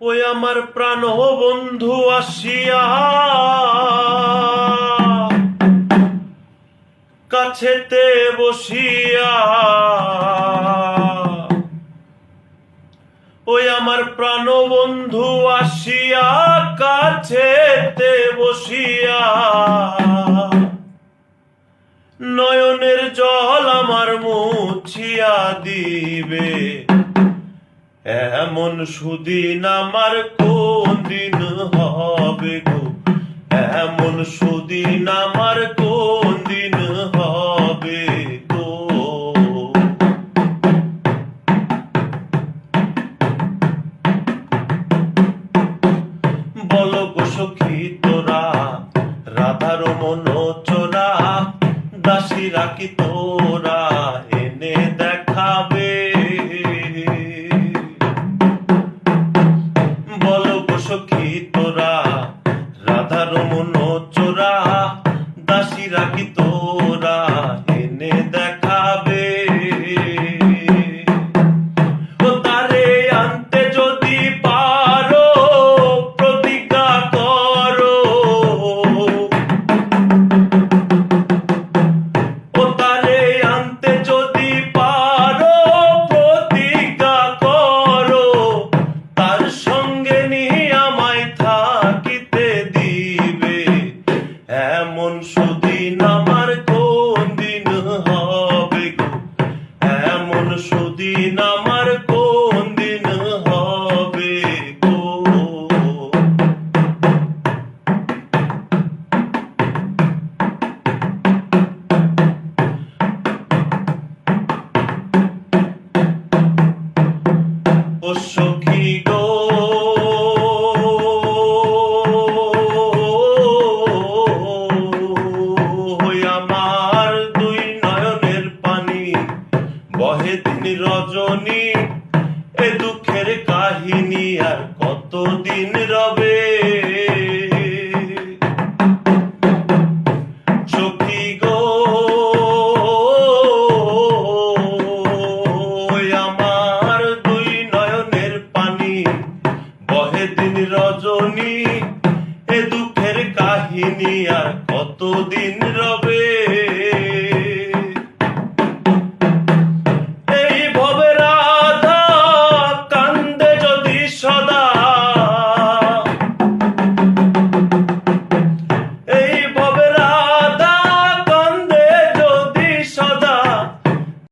ওই আমার প্রাণ বন্ধু আসিয়া। কাছেতে বসিয়া। ওই আমার প্রাণ বন্ধু আসিয়া কাছেতে বসিয়া। নয়নের জল আমার মুছিয়া দিবে। এমন সুদিন আমার কোন দিন হবে গো? এমন সুদিন আমার কোন দিন হবে গো? বল গো সখী তোরা, রাধার মন চোরা দাসীরা কি তোরা চোরা দাসীরা কি তোরা? সখী গো। দুই নয়নের পানি বহে দিন এ দুঃখের কাহিনী আর কতদিন রবে? বাহিনী আর কতদিন রবে